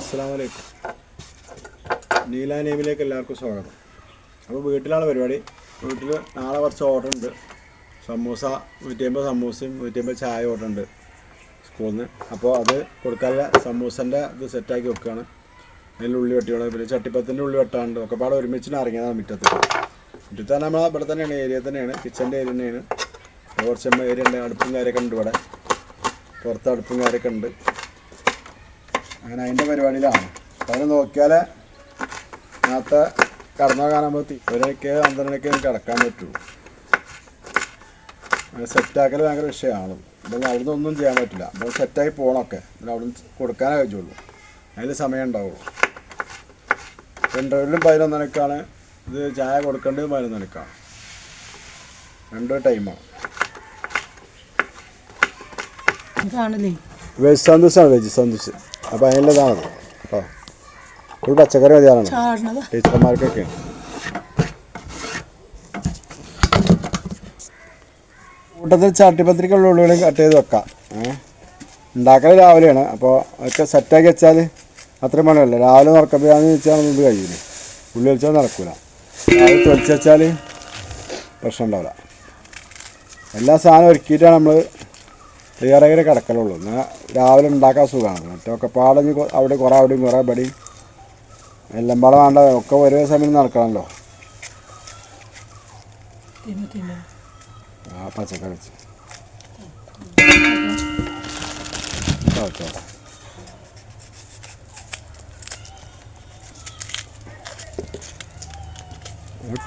അസ്സാം വലൈക്കും നീല നെയിമിലേക്ക് എല്ലാവർക്കും സ്വാഗതം. അപ്പോൾ വീട്ടിലാണ് പരിപാടി. വീട്ടിൽ നാളെ കുറച്ച് ഓർഡർ ഉണ്ട് സമൂസ നൂറ്റിയമ്പത് സമൂസയും നൂറ്റിയമ്പത് ചായ ഓർഡർ ഉണ്ട് സ്കൂളിൽ നിന്ന് അപ്പോൾ അത് കൊടുക്കാനുള്ള സമൂസന്റെ ഇത് സെറ്റാക്കി വെക്കുകയാണ്. അതിൽ ഉള്ളി വെട്ടിയാണ് പിന്നെ ചട്ടിപ്പത്തിന്റെ ഉള്ളി വെട്ടാണ്ട് ഒക്കെ പാടെ ഒരുമിച്ചിട്ട് ഇറങ്ങിയതാണ് മുറ്റത്ത്. മുറ്റത്ത് തന്നെ നമ്മൾ ഇവിടെ തന്നെയാണ്. ഏരിയ തന്നെയാണ്. കിച്ചന്റെ ഏരിയ തന്നെയാണ്. കുറച്ച് ഏരിയ ഉണ്ട്. അടുപ്പും കാര്യമൊക്കെ ഉണ്ട് ഇവിടെ. പുറത്ത് അടുപ്പും കാര്യമൊക്കെ ഉണ്ട്. അങ്ങനെ അതിന്റെ പരിപാടിയിലാണ്. അപ്പോൾ അതിന് നോക്കിയാൽ നേരത്തെ കടന്നു പറ്റി ഒരൊക്കെ പന്ത്രണ്ടൊക്കെ കിടക്കാൻ പറ്റുള്ളൂ അങ്ങനെ സെറ്റാക്കൽ ഭയങ്കര വിഷയമാണ്. അപ്പോൾ അവിടുന്ന് ഒന്നും ചെയ്യാൻ പറ്റില്ല. അപ്പോൾ സെറ്റായി പോകണമൊക്കെ പിന്നെ അവിടുന്ന് കൊടുക്കാനേ കഴിച്ചുള്ളൂ. അതിൽ സമയം ഉണ്ടാവുള്ളൂ. രണ്ടുപേരിലും പതിനൊന്നരക്കാണ്. ഇത് ചായ കൊടുക്കേണ്ടത് പതിനൊന്നരക്കാണ്. രണ്ട് ടൈമാണ് കാണില്ലേ വെജ് സന്തോഷാണ് വെജ് സന്തോഷ്. അപ്പോൾ അതിന്റെതാണത് കേട്ടോ ഫുൾ പച്ചക്കറി മതിയാണ് ടീച്ചർമാർക്കൊക്കെ. കൂട്ടത്തിൽ ചട്ടിപ്പത്രിക്കുള്ള ഉള്ളികളും കട്ട് ചെയ്ത് വെക്കാം. ഏഹ് ഉണ്ടാക്കൽ രാവിലെയാണ്. അപ്പോൾ അതൊക്കെ സെറ്റാക്കി വെച്ചാൽ അത്രയും പണിയല്ല? രാവിലെ നടക്കപ്പോഴാന്ന് വെച്ചാൽ ഇത് കഴിയില്ല ഉള്ളി വെച്ചാൽ നടക്കില്ല രാവിലെ തൊളിച്ച് വെച്ചാൽ പ്രശ്നം ഉണ്ടാവില്ല. എല്ലാ സാധനവും ഒരുക്കിയിട്ടാണ് നമ്മൾ തയ്യാറായി കിടക്കലുള്ളൂ. എന്നാൽ രാവിലെ ഉണ്ടാക്കാൻ സുഖമാണ്. മറ്റൊക്കെ പാടഞ്ഞ് അവിടെ കുറേ അവിടെയും കുറേ പടി എല്ലാം പാടെ വേണ്ട ഒക്കെ ഒരേ സമയം നടക്കണമല്ലോ ആ പച്ചക്കറി വെച്ച്.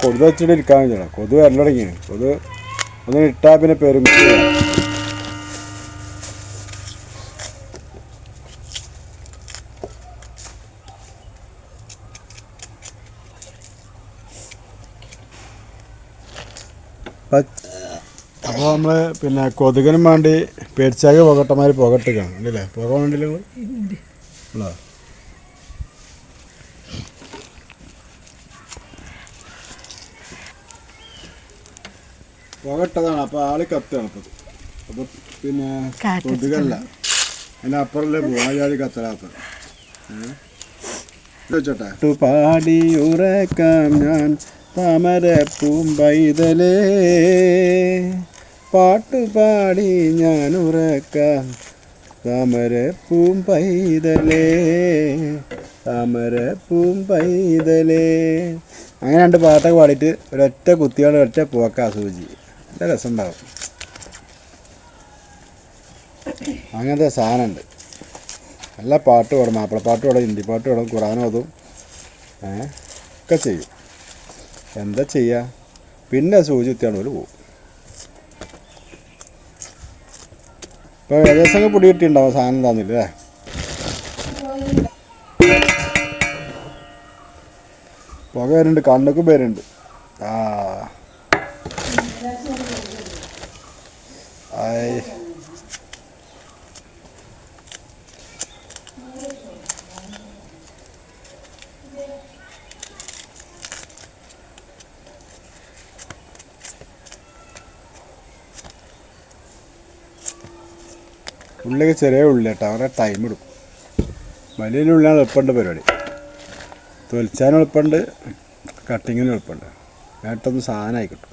കൊതു വെച്ചിട്ട് ഇരിക്കാൻ വേണ്ടിയാണ് കൊതു വരലടങ്ങിയാണ് കൊതു ഒന്ന് ഇട്ടാൽ പിന്നെ പെരും അപ്പോൾ നമ്മൾ പിന്നെ കൊതുകിനും വേണ്ടി പേടിച്ചാകെ പുകട്ടമാർ പുകട്ടിക്കാണ്. അല്ലേ പോകാൻ വേണ്ടിയില്ല. ഉള്ളോ പുകട്ടതാണ്. അപ്പോൾ ആൾ കത്താണ് അപ്പോൾ അപ്പോൾ പിന്നെ കൊതുകല്ല. അതിന്റെ അപ്പുറല്ലേ പോകാതെ കത്തലാത്തത് വെച്ചോട്ടെ പാടി ഉറക്കാം ഞാൻ താമര പൂമ്പൈതലേ പാട്ടുപാടി ഞാൻ ഉറക്കാം താമര പൂമ്പൈതലേ താമര പൂമ്പൈതലേ അങ്ങനെ രണ്ട് പാട്ടൊക്കെ പാടിയിട്ട് ഒരൊറ്റ കുത്തിയോടെ ഒറ്റ പോക്കാ സൂചി. നല്ല രസമുണ്ടാവും. അങ്ങനത്തെ സാധനമുണ്ട്. നല്ല പാട്ട് പാടും. മാപ്പിളപ്പാട്ട് പാടും ഹിന്ദി പാട്ട് പാടും ഖുറാനോതും ഒക്കെ ചെയ്യും. എന്താ ചെയ്യുക പിന്നെ സൂചി കുത്തിയാണ് പോലും പോകും ഇപ്പോൾ ഏകദേശം പൊടി കിട്ടിയിട്ടുണ്ടാവും സാധനം തന്നില്ലേ പുക വരുന്നുണ്ട് കണ്ണൊക്കെ വരുന്നുണ്ട്. ആ. ഉള്ളിയൊക്കെ ചെറിയ ഉള്ളി കേട്ടോ. അവരുടെ ടൈം എടുക്കും വലിയ ഉള്ളിയാണ് എളുപ്പമുണ്ട് പരിപാടി. തൊലിച്ചാനും എളുപ്പമുണ്ട് കട്ടിങ്ങിനും എളുപ്പമുണ്ട്. നേട്ടൊന്ന് സാധനമായി കിട്ടും.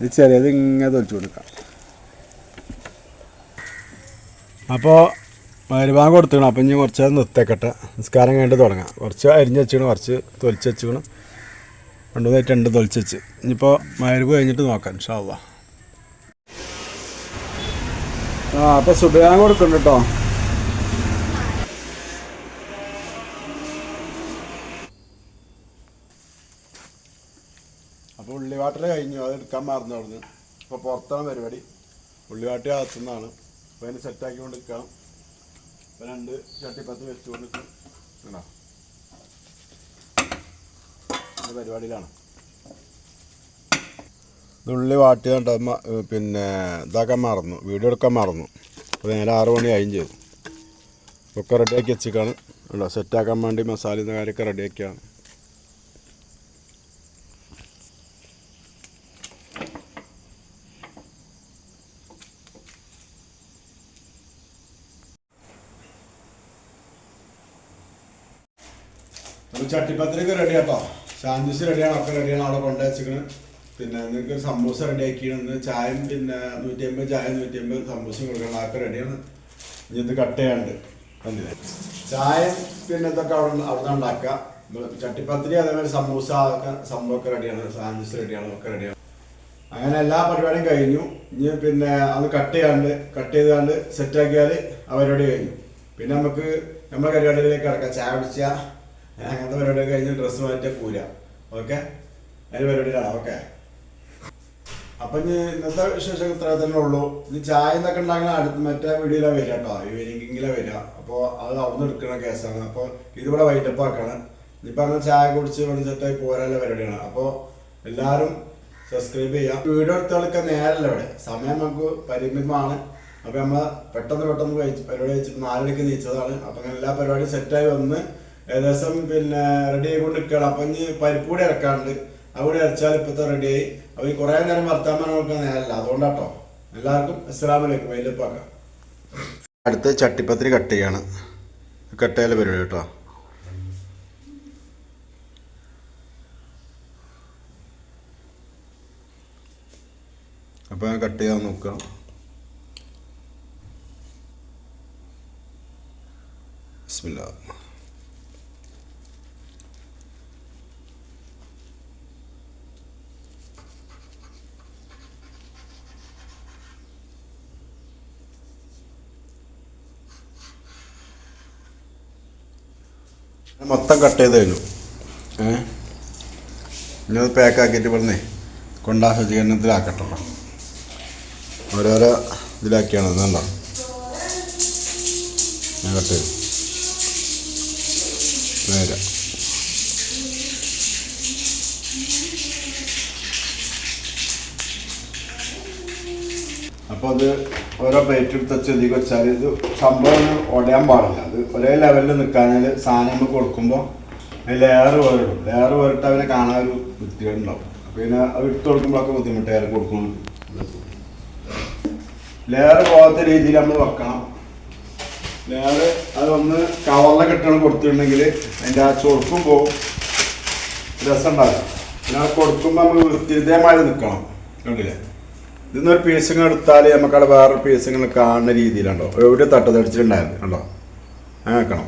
ഇത് ചെറിയത് ഇങ്ങനെ തൊലിച്ചു കൊടുക്കാം. അപ്പോൾ വരുവാൻ കൊടുത്തിക്കണം അപ്പം ഇനി കുറച്ച് നിർത്തേക്കട്ടെ നിസ്കാരം കഴിഞ്ഞിട്ട് തുടങ്ങാം. കുറച്ച് അരിഞ്ഞ് വെച്ചിക്കണം കുറച്ച് തൊലിച്ച് വെച്ചിക്കണം രണ്ടു രണ്ട് തൊലിച്ച് വെച്ച്. ഇനിയിപ്പോൾ മരുവ് കഴിഞ്ഞിട്ട് നോക്കാം ഇൻഷാല്ലാ ആ അപ്പൊ സുബയാൻ കൊടുക്കുന്നുണ്ട് കേട്ടോ അപ്പോൾ ഉള്ളിവാട്ടൽ കഴിഞ്ഞു. അത് എടുക്കാൻ മറന്നു അവിടുന്ന്. ഇപ്പോൾ പുറത്താണ് പരിപാടി. ഉള്ളിവാട്ടി അകത്തുനിന്നാണ്. അപ്പോൾ അതിന് സെറ്റാക്കി കൊണ്ടിരിക്കാം അപ്പോൾ രണ്ട് ചട്ടിപ്പത്ത് കേട്ടോ ഇത് പരിപാടിയിലാണ്. ഉള്ളി വാട്ടി കണ്ട പിന്നെ ഇതാക്കാൻ മറന്നു. വീഡിയോ എടുക്കാൻ മറന്നു. അപ്പോൾ നേരെ ആറ് മണി ആയും ചെയ്തു ഒക്കെ റെഡിയാക്കി വെച്ചിക്കാണ്. ഉണ്ടോ സെറ്റാക്കാൻ വേണ്ടി മസാല കാര്യമൊക്കെ റെഡിയാക്കിയാണ്. ചട്ടിപ്പത്തിരിക്ക് റെഡിയാട്ടോ ശാന്തിസ് റെഡിയാണ് ഒക്കെ റെഡിയാണ് അവിടെ കൊണ്ടു വെച്ചിക്കണ് പിന്നെ നിങ്ങൾക്ക് സമൂസ റെഡി ആക്കിയാണ് ചായയും പിന്നെ നൂറ്റി അമ്പത് ചായ നൂറ്റി അമ്പത് കൊടുക്കണം. ആക്കെ റെഡിയാണ് ഇനി ഇത് കട്ട് ചെയ്യാണ്ട് കണ്ടില്ലേ? ചായം പിന്നെ ഇതൊക്കെ അവിടെ അവിടെ ഉണ്ടാക്കുക. ഉണ്ടാക്കാം ചട്ടിപ്പത്തിരി അതേമാതിരി സമൂസ അതൊക്കെ സംഭവമൊക്കെ റെഡിയാണ് സാൻഡ്വിച്ച് റെഡിയാണ് ഒക്കെ റെഡിയാണ് അങ്ങനെ എല്ലാ പരിപാടിയും കഴിഞ്ഞു. ഇനി പിന്നെ അത് കട്ട് ചെയ്യാണ്ട് കട്ട് ചെയ്താണ്ട് സെറ്റാക്കിയാൽ ആ പരിപാടി കഴിഞ്ഞു. പിന്നെ നമുക്ക് നമ്മുടെ പരിപാടിയിലേക്ക് കിടക്കാം. ചായ കുടിച്ച. അങ്ങനത്തെ പരിപാടി കഴിഞ്ഞ് ഡ്രസ്സ് മാറ്റിയാൽ പോരാ. ഓക്കെ അതിന് പരിപാടിയിലാണ് ഓക്കെ അപ്പൊ ഇനി ഇന്നത്തെ വിശേഷം ഇത്ര തന്നെ ഉള്ളൂ. ഇനി ചായ എന്നൊക്കെ ഉണ്ടാകുന്ന അടുത്ത മറ്റേ വീഡിയോയിലാണ് വരിക കേട്ടോ. ഈവനിങ്ങിലാണ് വരിക. അപ്പോൾ അത് അവിടുന്ന് എടുക്കുന്ന കേസാണ്. അപ്പോൾ ഇതിവിടെ വൈറ്റപ്പ് ആക്കാണ് ഇനിയിപ്പോൾ അങ്ങനെ ചായ കുടിച്ച് സെറ്റായി പോരാനുള്ള പരിപാടിയാണ്. അപ്പോൾ എല്ലാരും സബ്സ്ക്രൈബ് ചെയ്യാം. വീഡിയോ എടുത്തവർക്ക് നേരല്ല ഇവിടെ. സമയം നമുക്ക് പരിമിതമാണ്. അപ്പോൾ നമ്മൾ പെട്ടെന്ന് പെട്ടെന്ന് കഴിച്ച് പരിപാടി വെച്ചിട്ട് നാലരയ്ക്ക് നീച്ചതാണ്. അപ്പോൾ അങ്ങനെ എല്ലാ പരിപാടിയും സെറ്റായി വന്ന് ഏകദേശം പിന്നെ റെഡി ആയിക്കൊണ്ട് നിൽക്കുകയാണ് അപ്പം ഇനി പരിപ്പ് കൂടി ഇറക്കാറുണ്ട് അവിടെ ഇറച്ചാൽ ഇപ്പോഴത്തെ റെഡിയായി അപ്പോൾ ഈ കുറേ നേരം വർത്താൻ നോക്കാൻ നേരല്ല അതുകൊണ്ടാട്ടോ. എല്ലാവർക്കും അസ്സലാമു അലൈക്കും വൈലപ്പാക്കാം. അടുത്ത ചട്ടിപ്പത്തിരി കട്ട് ചെയ്യാണ്. കട്ട് ചെയ്യല പരിപാടി കേട്ടോ. അപ്പോൾ ഞാൻ കട്ട് ചെയ്യാൻ നോക്കാം. ബിസ്മില്ലാ മൊത്തം കട്ട് ചെയ്ത് കഴിഞ്ഞു. ഏ? ഇനി അത് പാക്ക് ആക്കിയിട്ട് ഇവിടുന്ന് കൊണ്ടാ ശുചീകരണത്തിലാക്കട്ടോ ഓരോരോ ഇതിലാക്കിയാണ് ഇതുണ്ടോ ഞാൻ കട്ട് ചെയ്തു. നേരെ. അപ്പോൾ അത് ഓരോ പ്ലേറ്റ് എടുത്ത് ഇതിൽ വെച്ചാൽ ഇത് സംഭവം ഒടയാൻ പാടില്ല. അത് ഒരേ ലെവലിൽ നിൽക്കാനാൽ സാധനങ്ങൾ കൊടുക്കുമ്പോൾ ലെയർ വേറിടും ലെയർ വേറിട്ട് അവനെ കാണാൻ ഒരു വൃത്തികേടുണ്ടാവും പിന്നെ അത് ഇട്ട് കൊടുക്കുമ്പോഴൊക്കെ ലെയർ കൊടുക്കണം ലെയർ പോകാത്ത രീതിയിൽ നമ്മൾ വെക്കണം. ലെയർ അതൊന്ന് കവറിലൊക്കെ ഇട്ടാണ് കൊടുത്തിട്ടുണ്ടെങ്കിൽ അതിന്റെ ആ ചൊറുക്കും പോവും. രസം ഉണ്ടാകും പിന്നെ കൊടുക്കുമ്പോൾ നമ്മൾ വൃത്തി നിൽക്കണം കണ്ടില്ലേ? ഇതൊന്നൊരു പീസിങ് എടുത്താൽ നമുക്കവിടെ വേറൊരു പീസിങ്ങൾ കാണുന്ന രീതിയിലുണ്ടോ എവിടെ തട്ടതടിച്ചിട്ടുണ്ടായിരുന്നു കണ്ടോ? അങ്ങനെ വെക്കണം